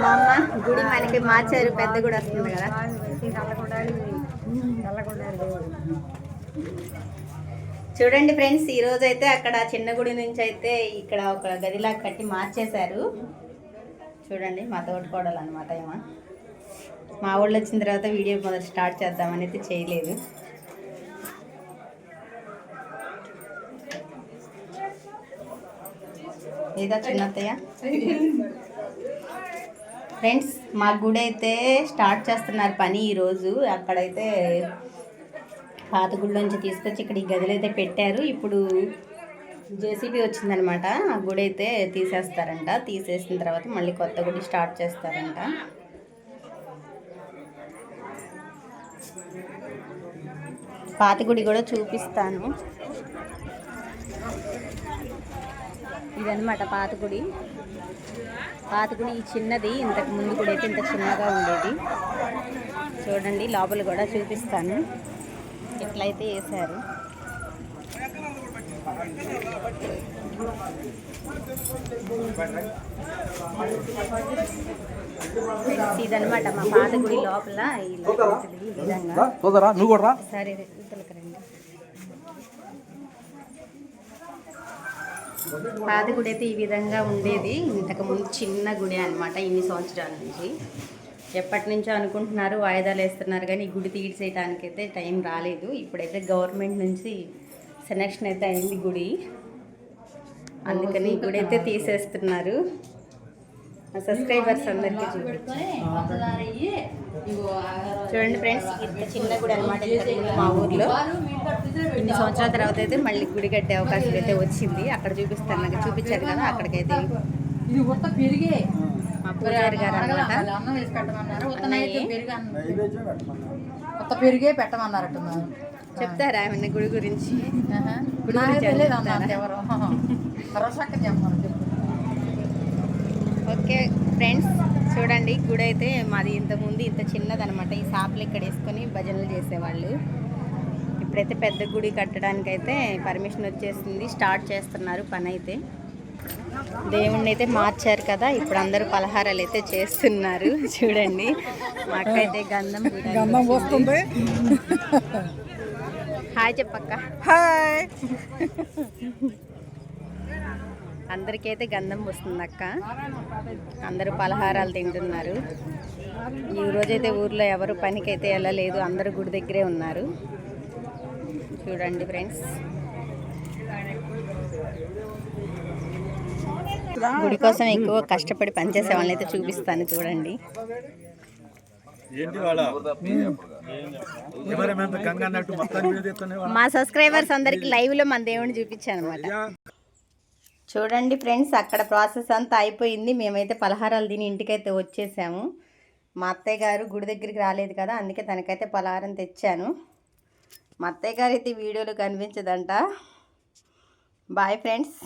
మా అమ్మ గుడి మనకి మార్చారు పెద్ద గుడి వస్తుంది కదా. చూడండి ఫ్రెండ్స్ ఈ రోజు అయితే అక్కడ చిన్న గుడి నుంచి అయితే ఇక్కడ ఒక గదిలా కట్టి మార్చేశారు. చూడండి మా తోటికోడలు అనమాట ఏమో మా ఊళ్ళో వచ్చిన తర్వాత వీడియో మొదలు స్టార్ట్ చేద్దామని అయితే చేయలేదు. ఏదా చిన్నత్తయ్య ఫ్రెండ్స్ మా గుడి అయితే స్టార్ట్ చేస్తున్నారు పని ఈరోజు. అక్కడైతే పాత గుడిలోంచి తీసుకొచ్చి ఇక్కడ ఈ గదిలో అయితే పెట్టారు. ఇప్పుడు జేసీబీ వచ్చిందనమాట. ఆ గుడి అయితే తీసేస్తారంట. తీసేసిన తర్వాత మళ్ళీ కొత్త గుడి స్టార్ట్ చేస్తారంట. పాత గుడి కూడా చూపిస్తాను. ఇదన్నమాట పాత గుడి పాత గుడి ఈ చిన్నది ఇంతకు ముందు కూడా అయితే ఇంత చిన్నగా ఉండేది. చూడండి లోపల కూడా చూపిస్తాను. ఎట్లయితే వేశారు ఇదన్నమాట మా పాత గుడి లోపల ఈ విధంగా. సరే పాత గుడి అయితే ఈ విధంగా ఉండేది. ఇంతకుముందు చిన్న గుడి అనమాట ఇన్ని సంవత్సరాల నుంచి. ఎప్పటి నుంచో అనుకుంటున్నారు వాయిదాలు వేస్తున్నారు కానీ ఈ గుడి తీసేయడానికి అయితే టైం రాలేదు. ఇప్పుడైతే గవర్నమెంట్ నుంచి సెలక్షన్ అయితే అయింది గుడి. అందుకని ఈ గుడి అయితే తీసేస్తున్నారు. సబ్స్క్రైబర్స్ అందరికీ చూడండి ఫ్రెండ్స్ ఇంత చిన్న గుడి అనమాట మా ఊర్లో. ఇన్ని సంవత్సరాల తర్వాత అయితే మళ్ళీ గుడి కట్టే అవకాశం అయితే వచ్చింది. అక్కడ చూపిస్తాను నాకు చూపించారు కదా అక్కడికైతే. ఇది ఉత్త పెరిగే. మా పూజారి గారు అనమాట పెరుగు అన్నం. ఉత్త పెరిగే పెట్టమన్నారట్టున్నారు. చెప్తారా ఏమన్నా గుడి గురించి? గుడి గురించి ఎవరు ఓకే ఫ్రెండ్స్ చూడండి గుడి అయితే మాది ఇంతకుముందు ఇంత చిన్నదనమాట. ఈ సాపులు ఇక్కడ వేసుకొని భజనలు చేసేవాళ్ళు. ఇప్పుడైతే పెద్ద గుడి కట్టడానికి అయితే పర్మిషన్ వచ్చేసింది. స్టార్ట్ చేస్తున్నారు పని అయితే దేవుణ్ణి అయితే మార్చారు కదా ఇప్పుడు అందరూ పలహారాలు అయితే చేస్తున్నారు. చూడండి మా అక్క అయితే గంధం గంధం వస్తుంది. హాయ్ చెప్పక్క. హాయ్. అందరికైతే గంధం వస్తుంది అక్క అందరూ పలహారాలు తింటున్నారు. ఈ రోజైతే ఊర్లో ఎవరు పనికైతే వెళ్ళలేదు అందరూ గుడి దగ్గరే ఉన్నారు. చూడండి ఫ్రెండ్స్. గుడి కోసం ఎక్కువ కష్టపడి పనిచేసే వాళ్ళని అయితే చూపిస్తాను చూడండి. మా సబ్స్క్రైబర్స్ అందరికి లైవ్లో మన దేవుడిని చూపించాను అనమాట చూడండి ఫ్రెండ్స్ అక్కడ ప్రాసెస్ అంతా అయిపోయింది. మేమైతే పలహారాలు తిని ఇంటికైతే వచ్చేసాము. మా అత్తయ్య గారు గుడి దగ్గరికి రాలేదు కదా అందుకే తనకైతే పలహారం తెచ్చాను. మా అత్తయ్య గారు అయితే వీడియోలో కనిపించదంట. Bye friends.